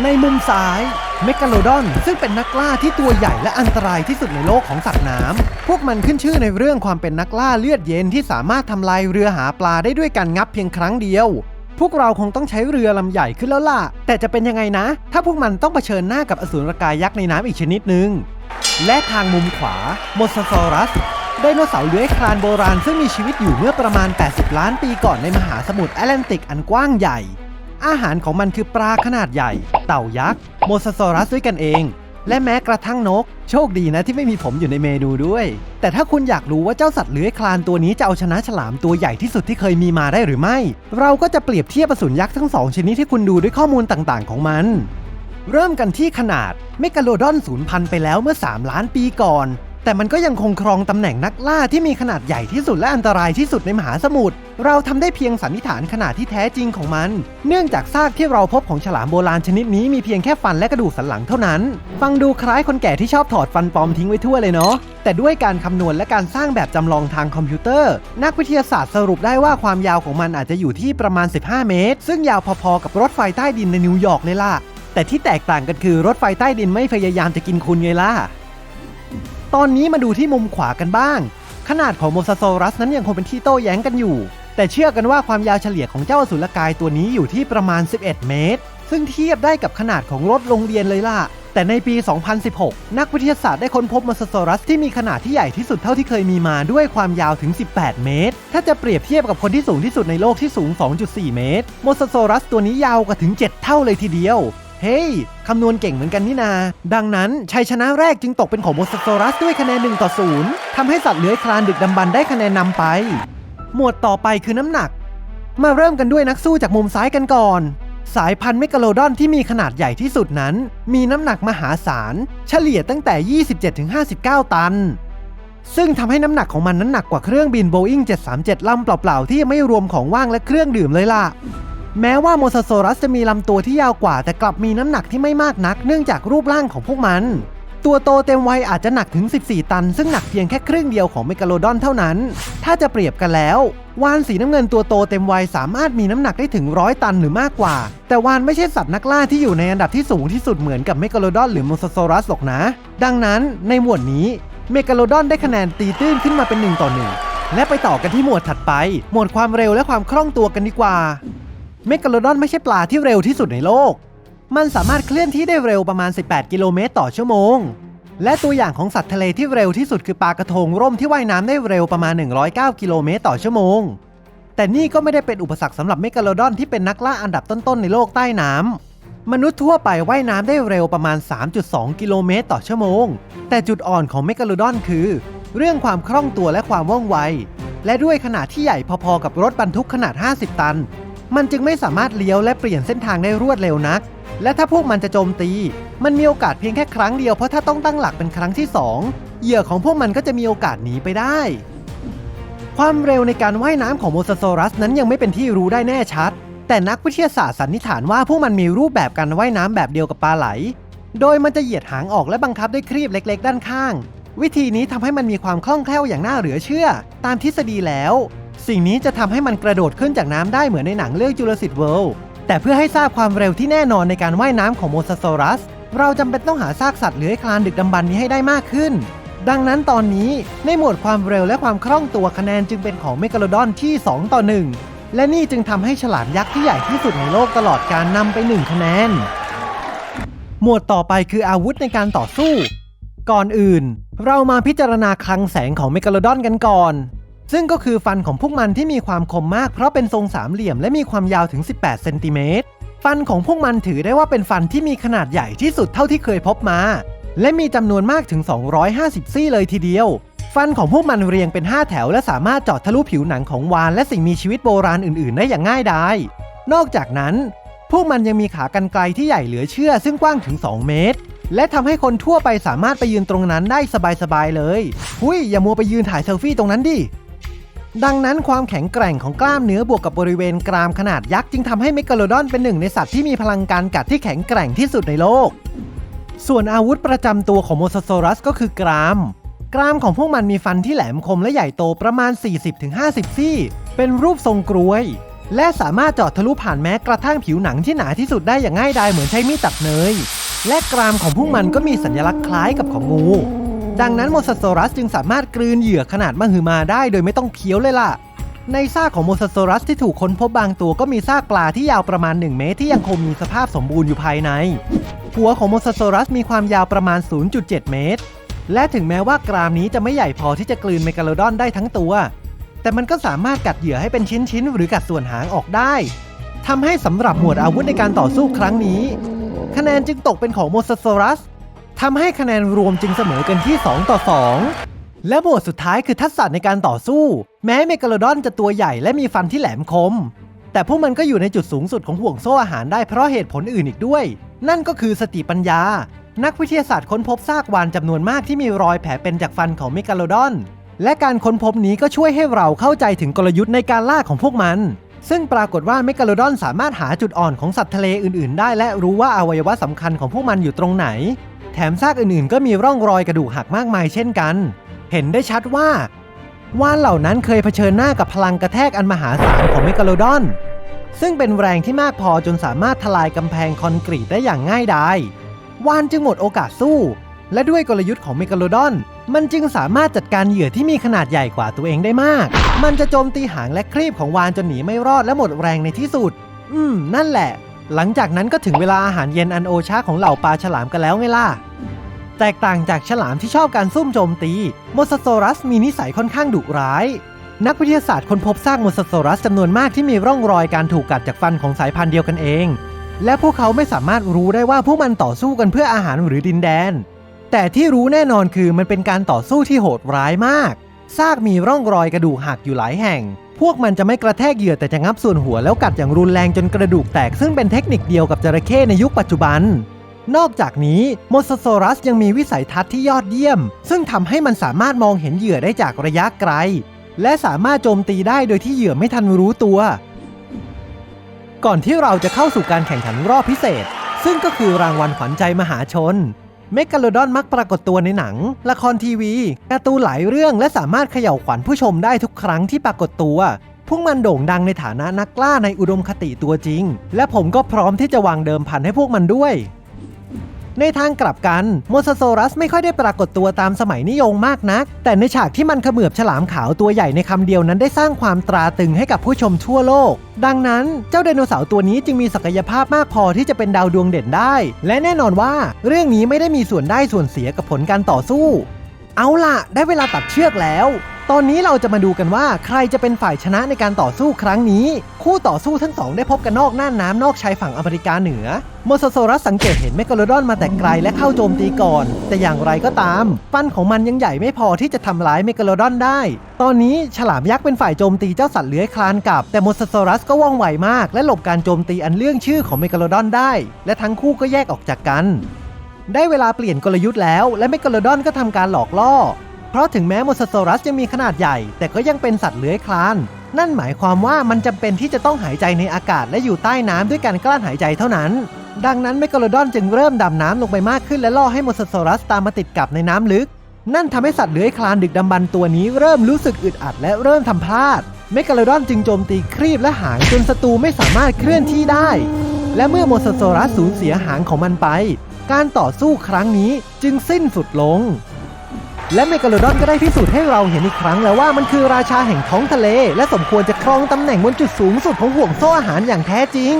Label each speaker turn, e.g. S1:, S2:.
S1: ในมุมซ้ายเมกาโลดอน ซึ่งเป็นนักล่าที่ตัวใหญ่และอันตรายที่สุดในโลกของสัตว์น้ำ พวกมันขึ้นชื่อในเรื่องความเป็นนักล่าเลือดเย็นที่สามารถทำลายเรือหาปลาได้ด้วยการงับเพียงครั้งเดียว พวกเราคงต้องใช้เรือลำใหญ่ขึ้นแล้วล่ะ แต่จะเป็นยังไงนะ ถ้าพวกมันต้องเผชิญหน้ากับอสูรกายยักษ์ในน้ำอีกชนิดหนึ่งและทางมุมขวาโมซซอรัสไดโนเสาร์เลื้อยคลานโบราณซึ่งมีชีวิตอยู่เมื่อประมาณ 80 ล้านปีก่อนในมหาสมุทรแอตแลนติกอันกว้างใหญ่ อาหารของมันคือปลาขนาดใหญ่ เต่ายักษ์โมซาซอรัสด้วยกันเอง และแม้กระทั่งนก โชคดีนะที่ไม่มีผมอยู่ในเมนูด้วย แต่ถ้าคุณอยากรู้ว่าเจ้าสัตว์เลื้อยคลานตัวนี้จะเอาชนะฉลามตัวใหญ่ที่สุดที่เคยมีมาได้หรือไม่ เราก็จะเปรียบเทียบอสูรยักษ์ทั้งสองชนิดให้คุณดูด้วยข้อมูลต่างๆ ของมันเริ่มกันที่ขนาดเมกาโลดอนสูญพันธุ์ไปแล้วเมื่อ 3 ล้านปีก่อน แต่มันก็ยังคงครองตำแหน่งนักล่าที่มีขนาดใหญ่ที่สุดและอันตรายที่สุดในมหาสมุทร เราทำได้เพียงสันนิษฐานขนาดที่แท้จริงของมัน เนื่องจากซากที่เราพบของฉลามโบราณชนิดนี้มีเพียงแค่ฟันและกระดูกสันหลังเท่านั้น ฟังดูคล้ายคนแก่ที่ชอบถอดฟันปลอมทิ้งไว้ทั่วเลยเนาะ แต่ด้วยการคำนวณและการสร้างแบบจำลองทางคอมพิวเตอร์ นักวิทยาศาสตร์สรุปได้ว่าความยาวของมันอาจจะอยู่ที่ประมาณ 15 เมตร ซึ่งยาวพอๆกับรถไฟใต้ดินในนิวยอร์กเลยล่ะ แต่ที่แตกต่างกันคือรถไฟใต้ดินไม่พยายามจะกินคุณไงล่ะ ตอนนี้มาดูที่มุมขวากันบ้าง ขนาดของโมซาโซรัสนั้นยังคงเป็นที่โต้แย้งกันอยู่ แต่เชื่อกันว่าความยาวเฉลี่ยของเจ้าอสุรกายตัวนี้อยู่ที่ประมาณ 11 เมตร ซึ่งเทียบได้กับขนาดของรถโรงเรียนเลยล่ะ แต่ในปี 2016 นักวิทยาศาสตร์ได้ค้นพบโมซาโซรัสที่มีขนาดที่ใหญ่ที่สุดเท่าที่เคยมีมาด้วยความยาวถึง 18 เมตร ถ้าจะเปรียบเทียบกับคนที่สูงที่สุดในโลกที่สูง 2.4 เมตร โมซาโซรัสตัวนี้ยาวกว่าถึง 7 เท่าเลยทีเดียว เฮ้ย คำนวณเก่งเหมือนกันนี่นา ดังนั้นชัยชนะแรกจึงตกเป็นของโมซาโซรัสด้วยคะแนน1ต่อ0ทำให้สัตว์เลื้อยคลานดึกดำบรรได้คะแนนนำไป หมวดต่อไปคือน้ำหนัก มาเริ่มกันด้วยนักสู้จากมุมซ้ายกันก่อนสายพันธุ์เมกาโลดอนที่มีขนาดใหญ่ที่สุดนั้น มีน้ำหนักมหาศาล เฉลี่ยตั้งแต่ 27-59 ตัน ซึ่งทำให้น้ำหนักของมันนั้นหนักกว่าเครื่องบิน Boeing 737ลำเปล่าๆ ที่ยังไม่รวมของว่างและเครื่องดื่มเลยล่ะ แม้ว่าโมซาโซรัสจะมีลำตัวที่ยาวกว่า แต่กลับมีน้ำหนักที่ไม่มากนัก เนื่องจากรูปร่างของพวกมัน ตัวโตเต็มวัยอาจจะหนักถึง 14 ตัน ซึ่งหนักเพียงแค่ครึ่งเดียวของเมกาโลดอนเท่านั้น ถ้าจะเปรียบกันแล้ววานสีน้ำเงินตัวโตเต็มวัยสามารถมีน้ำหนักได้ถึงร้อยตันหรือมากกว่า แต่วานไม่ใช่สัตว์นักล่าที่อยู่ในอันดับที่สูงที่สุดเหมือนกับเมกาโลดอนหรือโมซาโซรัสหรอกนะ ดังนั้นในหมวดนี้เมกาโลดอนได้คะแนนตีตื้นขึ้นมาเป็น1ต่อ1และไปต่อกันที่หมวดถัดไป หมวดความเร็วและความคล่องตัวกันดีกว่า เมกาโลดอนไม่ใช่ปลาที่เร็วที่สุดในโลก มันสามารถเคลื่อนที่ได้เร็วประมาณ 18 กิโลเมตรต่อชั่วโมง และตัวอย่างของสัตว์ทะเลที่เร็วที่สุดคือปลากระทงร่มที่ว่ายน้ำได้เร็วประมาณ 109 กิโลเมตรต่อชั่วโมง แต่นี่ก็ไม่ได้เป็นอุปสรรคสำหรับเมกาโลดอนที่เป็นนักล่าอันดับต้นๆในโลกใต้น้ำมนุษย์ทั่วไปว่ายน้ำได้เร็วประมาณ 3.2 กิโลเมตรต่อชั่วโมง แต่จุดอ่อนของเมกาโลดอนคือ เรื่องความคล่องตัวและความว่องไว และด้วยขนาดที่ใหญ่พอๆกับรถบรรทุกขนาด 50 ตัน มันจึงไม่สามารถเลี้ยวและเปลี่ยนเส้นทางได้รวดเร็วนัก และถ้าพวกมันจะโจมตี มันมีโอกาสเพียงแค่ครั้งเดียว เพราะถ้าต้องตั้งหลักเป็นครั้งที่ 2 เหยื่อของพวกมันก็จะมีโอกาสหนีไปได้ ความเร็วในการว่ายน้ำของโมซาโซรัสนั้นยังไม่เป็นที่รู้ได้แน่ชัด แต่นักวิทยาศาสตร์สันนิษฐานว่าพวกมันมีรูปแบบการว่ายน้ำแบบเดียวกับปลาไหล โดยมันจะเหยียดหางออกและบังคับด้วยครีบเล็ก ๆ ด้านข้าง วิธีนี้ทำให้มันมีความคล่องแคล่วอย่างน่าเหลือเชื่อ ตามทฤษฎีแล้ว สิ่งนี้จะทำให้มันกระโดดขึ้นจากน้ำได้เหมือนในหนังเรื่องจูราสสิ w เวิลด์แต่เพื่อให้ทราบความเร็วที่แน่นอนในการว่ายน้ำของโมซาโซรัส เราจำเป็นต้องหาซากสัตว์เลื้อยคลานดึกดำบรรพ์นี้ให้ได้มากขึ้น ดังนั้นตอนนี้ในหมวดความเร็วและความคล่องตัวคะแนนจึงเป็นของเมกาโลดอนที่ 2 ต่อ 1 และนี่จึงทำให้ฉลามยักษ์ที่ใหญ่ที่สุดในโลกตลอดการนำไป 1 คะแนน หมวดต่อไปคืออาวุธในการต่อสู้ ก่อนอื่น เรามาพิจารณาคลังแสงของเมกาโลดอนกันก่อน ซึ่งก็คือฟันของพวกมันที่มีความคมมากเพราะเป็นทรงสามเหลี่ยมและมีความยาวถึง 18 เซนติเมตร ฟันของพวกมันถือได้ว่าเป็นฟันที่มีขนาดใหญ่ที่สุดเท่าที่เคยพบมา และมีจำนวนมากถึง 250 ซี่เลยทีเดียว ฟันของพวกมันเรียงเป็น 5 แถว และสามารถเจาะทะลุผิวหนังของวานและสิ่งมีชีวิตโบราณอื่น ๆ ได้อย่างง่ายดาย นอกจากนั้น พวกมันยังมีขากรรไกรที่ใหญ่เหลือเชื่อ ซึ่งกว้างถึง 2 เมตรและทำให้คนทั่วไปสามารถไปยืนตรงนั้นได้สบายๆเลย หุยอย่ามัวไปยืนถ่ายเซลฟี่ตรงนั้นดิ ดังนั้นความแข็งแกร่งของกล้ามเนื้อบวกกับบริเวณกรามขนาดยักษ์จึงทำให้เมกาโลดอนเป็นหนึ่งในสัตว์ที่มีพลังการกัดที่แข็งแกร่งที่สุดในโลก ส่วนอาวุธประจำตัวของโมซโซรัสก็คือกราม กรามของพวกมันมีฟันที่แหลมคมและใหญ่โตประมาณ 40-50 ซี่ เป็นรูปทรงกรวย และสามารถเจาะทะลุผ่านแม้กระทั่งผิวหนังที่หนาที่สุดได้อย่างง่ายดายเหมือนใช้มีดตัดเนย และกรามของพวกมันก็มีสัญลักษณ์คล้ายกับของงู ดังนั้นโมซาโซรัสจึงสามารถกลืนเหยื่อขนาดมหึมาได้โดยไม่ต้องเคี้ยวเลยล่ะ ในซากของโมซาโซรัสที่ถูกค้นพบบางตัวก็มีซากปลาที่ยาวประมาณ 1 เมตรที่ยังคงมีสภาพสมบูรณ์อยู่ภายใน หัวของโมซาโซรัสมีความยาวประมาณ 0.7 เมตร และถึงแม้ว่ากรามนี้จะไม่ใหญ่พอที่จะกลืนเมกาโลดอนได้ทั้งตัว แต่มันก็สามารถกัดเหยื่อให้เป็นชิ้นๆหรือกัดส่วนหางออกได้ทำให้สำหรับหมวดอาวุธในการต่อสู้ครั้งนี้ คะแนนจึงตกเป็นของโมซาโซรัส ทำให้คะแนนรวมจึงเสมอกันที่ 2 ต่อ 2 และหมวดสุดท้ายคือทักษะในการต่อสู้ แม้เมกาโลดอนจะตัวใหญ่และมีฟันที่แหลมคม แต่พวกมันก็อยู่ในจุดสูงสุดของห่วงโซ่อาหารได้เพราะเหตุผลอื่นอีกด้วย นั่นก็คือสติปัญญา นักวิทยาศาสตร์ค้นพบซากวานจำนวนมากที่มีรอยแผลเป็นจากฟันของเมกาโลดอน และการค้นพบนี้ก็ช่วยให้เราเข้าใจถึงกลยุทธ์ในการล่าของพวกมันซึ่งปรากฏว่าเมกาโลดอนสามารถหาจุดอ่อนของสัตว์ทะเลอื่น ๆ ได้และรู้ว่าอวัยวะสำคัญของพวกมันอยู่ตรงไหน แถมซากอื่นๆ ก็มีร่องรอยกระดูกหักมากมายเช่นกัน เห็นได้ชัดว่าว่านเหล่านั้นเคยเผชิญหน้ากับพลังกระแทกอันมหาศาลของเมกาโลดอน ซึ่งเป็นแรงที่มากพอจนสามารถทลายกำแพงคอนกรีตได้อย่างง่ายดายวานจึงหมดโอกาสสู้ และด้วยกลยุทธ์ของเมกาโลดอน มันจึงสามารถจัดการเหยื่อที่มีขนาดใหญ่กว่าตัวเองได้มาก มันจะโจมตีหางและครีบของวานจนหนีไม่รอดและหมดแรงในที่สุด อืม นั่นแหละ หลังจากนั้นก็ถึงเวลาอาหารเย็นอันโอชาของเหล่าปลาฉลามกันแล้วไงล่ะ แตกต่างจากฉลามที่ชอบการซุ่มโจมตี โมซโซรัสมีนิสัยค่อนข้างดุร้าย นักวิทยาศาสตร์ค้นพบซากโมซโซรัสจำนวนมากที่มีร่องรอยการถูกกัดจากฟันของสายพันธุ์เดียวกันเอง และพวกเขาไม่สามารถรู้ได้ว่าพวกมันต่อสู้กันเพื่ออาหารหรือดินแดน แต่ที่รู้แน่นอนคือมันเป็นการต่อสู้ที่โหดร้ายมาก ซากมีร่องรอยกระดูกหักอยู่หลายแห่ง พวกมันจะไม่กระแทกเหยื่อแต่จะงับส่วนหัวแล้วกัดอย่างรุนแรงจนกระดูกแตก ซึ่งเป็นเทคนิคเดียวกับจระเข้ในยุคปัจจุบัน นอกจากนี้โมซโซรัสยังมีวิสัยทัศน์ที่ยอดเยี่ยม ซึ่งทำให้มันสามารถมองเห็นเหยื่อได้จากระยะไกล และสามารถโจมตีได้โดยที่เหยื่อไม่ทันรู้ตัว ก่อนที่เราจะเข้าสู่การแข่งขันรอบพิเศษ ซึ่งก็คือรางวัลขวัญใจมหาชน เมกาโลดอนมักปรากฏตัวในหนัง ละครทีวี การ์ตูนหลายเรื่องและสามารถเขย่าขวัญผู้ชมได้ทุกครั้งที่ปรากฏตัว พวกมันโด่งดังในฐานะนักล่าในอุดมคติตัวจริง และผมก็พร้อมที่จะวางเดิมพันให้พวกมันด้วย ในทางกลับกันโมซาโซรัสไม่ค่อยได้ปรากฏตัวตามสมัยนิยมมากนัก แต่ในฉากที่มันเขมือบฉลามขาวตัวใหญ่ในคำเดียวนั้นได้สร้างความตราตรึงให้กับผู้ชมทั่วโลก ดังนั้นเจ้าไดโนเสาร์ตัวนี้จึงมีศักยภาพมากพอที่จะเป็นดาวดวงเด่นได้ และแน่นอนว่า เรื่องนี้ไม่ได้มีส่วนได้ส่วนเสียกับผลการต่อสู้ เอาล่ะ ได้เวลาตัดเชือกแล้ว ตอนนี้เราจะมาดูกันว่าใครจะเป็นฝ่ายชนะในการต่อสู้ครั้งนี้ คู่ต่อสู้ทั้งสองได้พบกันนอกน่านน้ำนอกชายฝั่งอเมริกาเหนือโมซโซรัสสังเกตเห็นเมกาโลดอนมาแต่ไกลและเข้าโจมตีก่อน แต่อย่างไรก็ตาม ฟันของมันยังใหญ่ไม่พอที่จะทำร้ายเมกาโลดอนได้ ตอนนี้ฉลามยักษ์เป็นฝ่ายโจมตีเจ้าสัตว์เลื้อยคลานกลับ แต่โมซโซรัสก็ว่องไวมาก และหลบการโจมตีอันเรื่องชื่อของเมกาโลดอนได้ และทั้งคู่ก็แยกออกจากกัน ได้เวลาเปลี่ยนกลยุทธ์แล้ว และเมกาโลดอนก็ทำการหลอกล่อ เพราะถึงแม้โมซโซรัสจะมีขนาดใหญ่ แต่ก็ยังเป็นสัตว์เลื้อยคลาน นั่นหมายความว่ามันจำเป็นที่จะต้องหายใจในอากาศและอยู่ใต้น้ำด้วยการกลั้นหายใจเท่านั้น ดังนั้นเมกาโลดอนจึงเริ่มดำน้ำลงไปมากขึ้นและล่อให้โมซโซรัสตามมาติดกับในน้ำลึก นั่นทำให้สัตว์เลื้อยคลานดึกดำบรรตัวนี้เริ่มรู้สึกอึดอัด และเริ่มทำพลาด เมกาโลดอนจึงโจมตีครีบและหางจนศัตรูไม่สามารถเคลื่อนที่ได้ และเมื่อโมซโซรัสสูญเสียหางของมันไป การต่อสู้ครั้งนี้จึงสิ้นสุดลง และเมกาโลดอนก็ได้พิสูจน์ให้เราเห็นอีกครั้งแล้วว่ามันคือราชาแห่งท้องทะเล และสมควรจะครองตำแหน่งบนจุดสูงสุดของห่วงโซ่อาหารอย่างแท้จริง